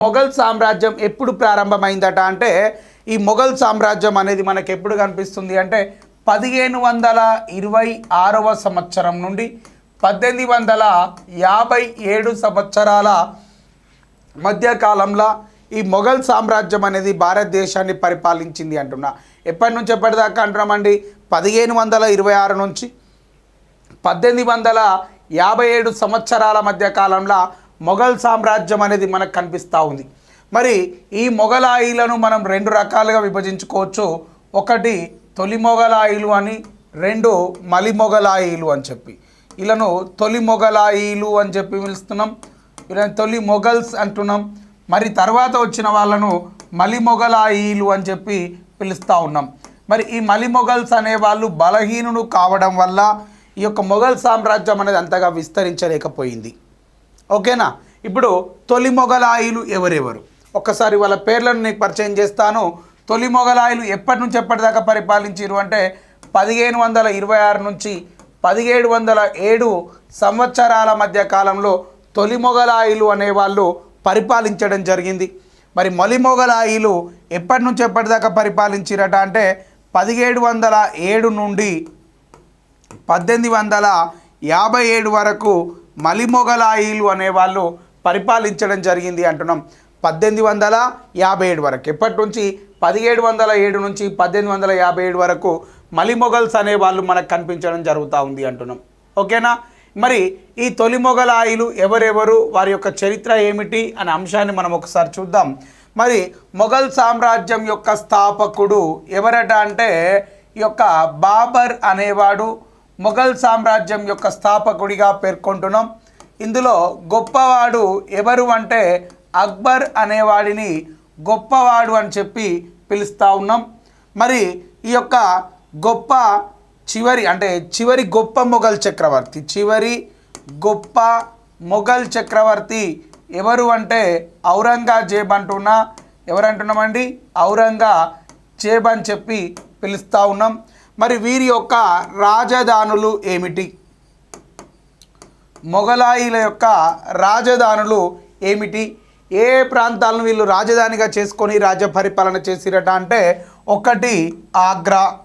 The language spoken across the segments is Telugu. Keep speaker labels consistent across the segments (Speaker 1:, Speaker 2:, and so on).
Speaker 1: మొఘల్ సామ్రాజ్యం ఎప్పుడు ప్రారంభమైందట అంటే ఈ మొఘల్ సామ్రాజ్యం అనేది మనకు ఎప్పుడు కనిపిస్తుంది అంటే పదిహేను వందల ఇరవై ఆరవ సంవత్సరం నుండి పద్దెనిమిది వందల యాభై ఏడు సంవత్సరాల మధ్యకాలంలో ఈ మొఘల్ సామ్రాజ్యం అనేది భారతదేశాన్ని పరిపాలించింది అంటున్నా. ఎప్పటి నుంచి ఎప్పటిదాకా అంటున్నామండి? పదిహేను వందల ఇరవై ఆరు నుంచి పద్దెనిమిది వందల యాభై ఏడు సంవత్సరాల మధ్య కాలంలో మొఘల్ సామ్రాజ్యం అనేది మనకు కనిపిస్తూ ఉంది. మరి ఈ మొఘలాయిలను మనం రెండు రకాలుగా విభజించుకోవచ్చు. ఒకటి తొలి మొఘలాయిలు అని రెండు మలి మొఘలాయిలు అని చెప్పి. వీళ్ళను తొలి మొఘలాయిలు అని చెప్పి పిలుస్తున్నాం. వీళ్ళని తొలి మొఘల్స్ అంటున్నాం. మరి తర్వాత వచ్చిన వాళ్ళను మలి మొఘలాయిలు అని చెప్పి పిలుస్తూ ఉన్నాం. మరి ఈ మలి మొఘల్స్ అనే వాళ్ళు బలహీనుడు కావడం వల్ల ఈ యొక్క మొఘల్ సామ్రాజ్యం అనేది అంతగా విస్తరించలేకపోయింది. ఓకేనా? ఇప్పుడు తొలి మొఘలాయిలు ఎవరెవరు? ఒక్కసారి వాళ్ళ పేర్లను నీకు పరిచయం చేస్తాను. తొలి మొఘలాయిలు ఎప్పటి నుంచి ఎప్పటిదాకా పరిపాలించారు అంటే పదిహేను వందల ఇరవై ఆరు నుంచి పదిహేడు వందల ఏడు సంవత్సరాల మధ్య కాలంలో తొలి మొఘలాయిలు అనేవాళ్ళు పరిపాలించడం జరిగింది. మరి మొలి మొఘలాయిలు ఎప్పటి నుంచి ఎప్పటిదాకా పరిపాలించిరట అంటే పదిహేడు వందల ఏడు నుండి పద్దెనిమిది వందల యాభై ఏడు వరకు మలిమొగలాయిలు అనేవాళ్ళు పరిపాలించడం జరిగింది అంటున్నాం. పద్దెనిమిది వందల యాభై ఏడు వరకు. ఎప్పటి నుంచి? పదిహేడు వందల ఏడు నుంచి పద్దెనిమిది వందల యాభై ఏడు వరకు మలిమొగల్స్ అనేవాళ్ళు మనకు కనిపించడం జరుగుతూ ఉంది అంటున్నాం. ఓకేనా? మరి ఈ తొలి మొఘలాయిలు ఎవరెవరు? వారి యొక్క చరిత్ర ఏమిటి? అనే అంశాన్ని మనం ఒకసారి చూద్దాం. మరి మొఘల్ సామ్రాజ్యం యొక్క స్థాపకుడు ఎవరట అంటే ఈ యొక్క బాబర్ అనేవాడు మొఘల్ సామ్రాజ్యం యొక్క స్థాపకుడిగా పేర్కొంటున్నాం. ఇందులో గొప్పవాడు ఎవరు అంటే అక్బర్ అనేవాడిని గొప్పవాడు అని చెప్పి పిలుస్తూ ఉన్నాం. మరి ఈ యొక్క గొప్ప చివరి అంటే చివరి గొప్ప మొఘల్ చక్రవర్తి చివరి గొప్ప మొఘల్ చక్రవర్తి ఎవరు అంటే ఔరంగజేబ్ అంటున్నా. ఎవరంటున్నామండి? ఔరంగజేబ్ అని చెప్పి పిలుస్తూ ఉన్నాం. మరి వీరి యొక్క రాజధానులు ఏమిటి? మొఘలాయిల యొక్క రాజధానులు ఏమిటి? ఏ ప్రాంతాలను వీళ్ళు రాజధానిగా చేసుకొని రాజ్య పరిపాలన చేసిరట అంటే ఒకటి ఆగ్రా.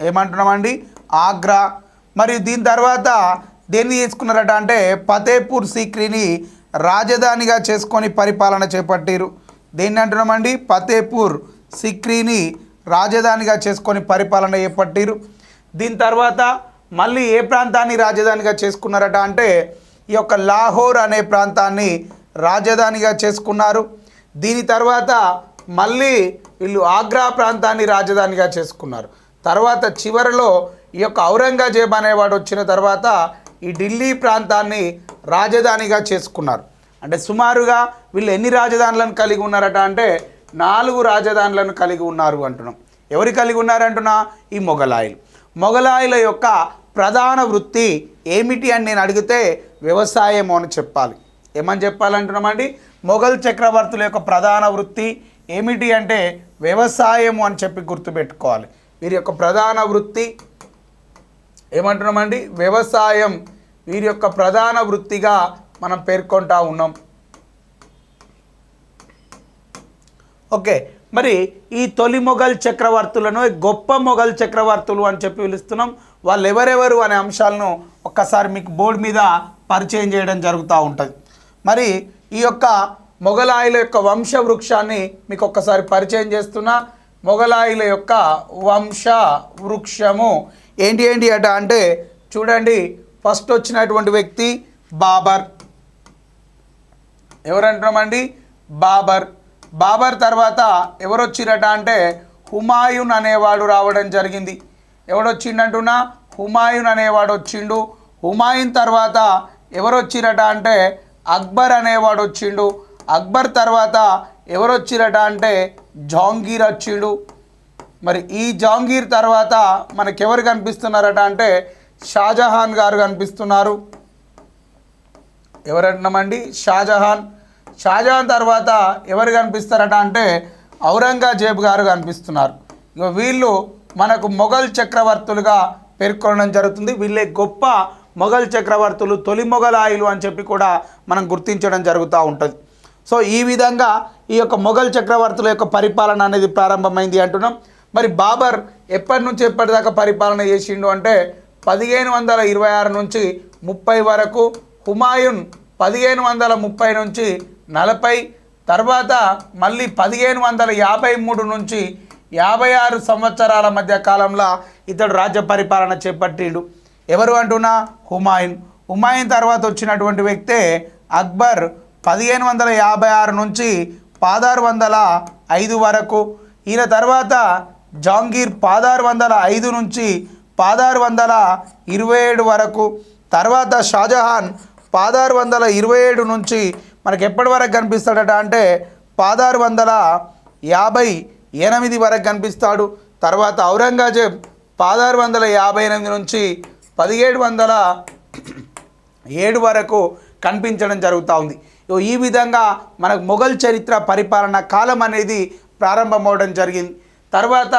Speaker 1: ఏమంటున్నామండి? ఆగ్రా. మరియు దీని తర్వాత దేన్ని చేసుకున్నారట అంటే ఫతేపూర్ సిక్రీని రాజధానిగా చేసుకొని పరిపాలన చేపట్టారు. దేన్ని అంటున్నామండి? ఫతేపూర్ సిక్రీని రాజధానిగా చేసుకొని పరిపాలన చేపట్టిరు దీని తర్వాత మళ్ళీ ఏ ప్రాంతాన్ని రాజధానిగా చేసుకున్నారట అంటే ఈ యొక్క లాహోర్ అనే ప్రాంతాన్ని రాజధానిగా చేసుకున్నారు. దీని తర్వాత మళ్ళీ వీళ్ళు ఆగ్రా ప్రాంతాన్ని రాజధానిగా చేసుకున్నారు. తర్వాత చివరిలో ఈ యొక్క ఔరంగజేబ్ అనేవాడు వచ్చిన తర్వాత ఈ ఢిల్లీ ప్రాంతాన్ని రాజధానిగా చేసుకున్నారు. అంటే సుమారుగా వీళ్ళు ఎన్ని రాజధానులను కలిగి ఉన్నారట అంటే నాలుగు రాజధానులను కలిగి ఉన్నారు అంటున్నాం. ఎవరు కలిగి ఉన్నారంటున్నా ఈ మొఘలాయిలు. మొఘలాయిల యొక్క ప్రధాన వృత్తి ఏమిటి అని నేను అడిగితే వ్యవసాయం అని చెప్పాలి. ఏమని చెప్పాలంటున్నామండి మొఘల్ చక్రవర్తుల యొక్క ప్రధాన వృత్తి ఏమిటి అంటే వ్యవసాయము అని చెప్పి గుర్తుపెట్టుకోవాలి. వీరి యొక్క ప్రధాన వృత్తి ఏమంటున్నామండి? వ్యవసాయం. వీరి యొక్క ప్రధాన వృత్తిగా మనం పేర్కొంటా ఉన్నాం. ఓకే మరి ఈ తొలి మొఘల్ చక్రవర్తులను గొప్ప మొఘల్ చక్రవర్తులు అని చెప్పి పిలుస్తున్నాం. వాళ్ళు ఎవరెవరు అనే అంశాలను ఒక్కసారి మీకు బోర్డు మీద పరిచయం చేయడం జరుగుతూ ఉంటుంది. మరి ఈ యొక్క మొఘలాయిల యొక్క వంశ వృక్షాన్ని మీకు ఒక్కసారి పరిచయం చేస్తున్నా. మొఘలాయిల యొక్క వంశ వృక్షము ఏంటి ఏంటి అట అంటే చూడండి ఫస్ట్ వచ్చినటువంటి వ్యక్తి బాబర్. ఎవరంటున్నామండి? బాబర్. బాబర్ తర్వాత ఎవరొచ్చిరట అంటే హుమాయూన్ అనేవాడు రావడం జరిగింది. ఎవడొచ్చిండంటున్నా? హుమాయూన్ అనేవాడు వచ్చిండు హుమాయూన్ తర్వాత ఎవరొచ్చిరట అంటే అక్బర్ అనేవాడు వచ్చిండు అక్బర్ తర్వాత ఎవరొచ్చిరట అంటే జహాంగీర్ వచ్చిండు మరి ఈ జహాంగీర్ తర్వాత మనకెవరు కనిపిస్తున్నారట అంటే షాజహాన్ గారు కనిపిస్తున్నారు. ఎవరంటున్నామండి షాజహాన్. షాజహాన్ తర్వాత ఎవరు కనిపిస్తారట అంటే ఔరంగజేబ్ గారు కనిపిస్తున్నారు. ఇక వీళ్ళు మనకు మొఘల్ చక్రవర్తులుగా పేర్కొనడం జరుగుతుంది. వీళ్ళే గొప్ప మొఘల్ చక్రవర్తులు తొలి మొఘలాయులు అని చెప్పి కూడా మనం గుర్తించడం జరుగుతూ ఉంటుంది. సో ఈ విధంగా ఈ యొక్క మొఘల్ చక్రవర్తుల యొక్క పరిపాలన అనేది ప్రారంభమైంది అంటున్నాం. మరి బాబర్ ఎప్పటి నుంచి ఎప్పటిదాకా పరిపాలన చేసిండు అంటే పదిహేను వందల ఇరవై ఆరు నుంచి ముప్పై వరకు హుమాయూన్ పదిహేను వందల ముప్పై నుంచి నలభై తర్వాత మళ్ళీ పదిహేను వందల యాభై మూడు నుంచి యాభై ఆరు సంవత్సరాల మధ్య కాలంలో ఇతడు రాజ్య పరిపాలన చేపట్టిండు. ఎవరు అంటున్నా? హుమాయూన్. హుమాయూన్ తర్వాత వచ్చినటువంటి వ్యక్తే అక్బర్ పదిహేను వందల యాభై ఆరు నుంచి పదహారు వందల ఐదు వరకు. ఈయన తర్వాత జాంగీర్ పదహారు వందల ఐదు నుంచి పదహారు వందల ఇరవై ఏడు వరకు. తర్వాత షాజహాన్ పదహారు వందల ఇరవై ఏడు నుంచి మనకు ఎప్పటి వరకు కనిపిస్తాడట అంటే పదహారు వందల యాభై ఎనిమిది వరకు కనిపిస్తాడు. తర్వాత ఔరంగజేబ్ పదహారు వందల యాభై ఎనిమిది నుంచి పదిహేడు వందల ఏడు వరకు కనిపించడం జరుగుతూ ఉంది. ఈ విధంగా మనకు మొఘల్ చరిత్ర పరిపాలన కాలం అనేది ప్రారంభమవడం జరిగింది. తర్వాత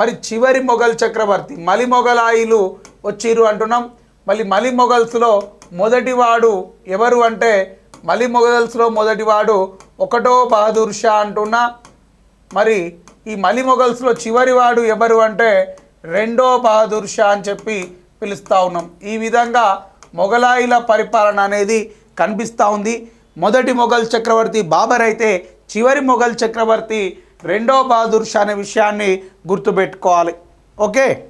Speaker 1: మరి చివరి మొఘల్ చక్రవర్తి మలి మొఘలాయిలు వచ్చిర్రు అంటున్నాం. మళ్ళీ మలి మొఘల్స్లో మొదటివాడు ఎవరు అంటే మలి మొదటి మొదటివాడు ఒకటో బహదూర్ షా అంటున్నా. మరి ఈ మలి మొఘల్స్లో చివరివాడు ఎవరు అంటే రెండో బహదూర్ షా అని చెప్పి పిలుస్తూ ఉన్నాం. ఈ విధంగా మొఘలాయిల పరిపాలన అనేది కనిపిస్తూ ఉంది. మొదటి మొఘల్ చక్రవర్తి బాబర్ అయితే చివరి మొఘల్ చక్రవర్తి రెండో బహదూర్ షా అనే విషయాన్ని గుర్తుపెట్టుకోవాలి. ఓకే?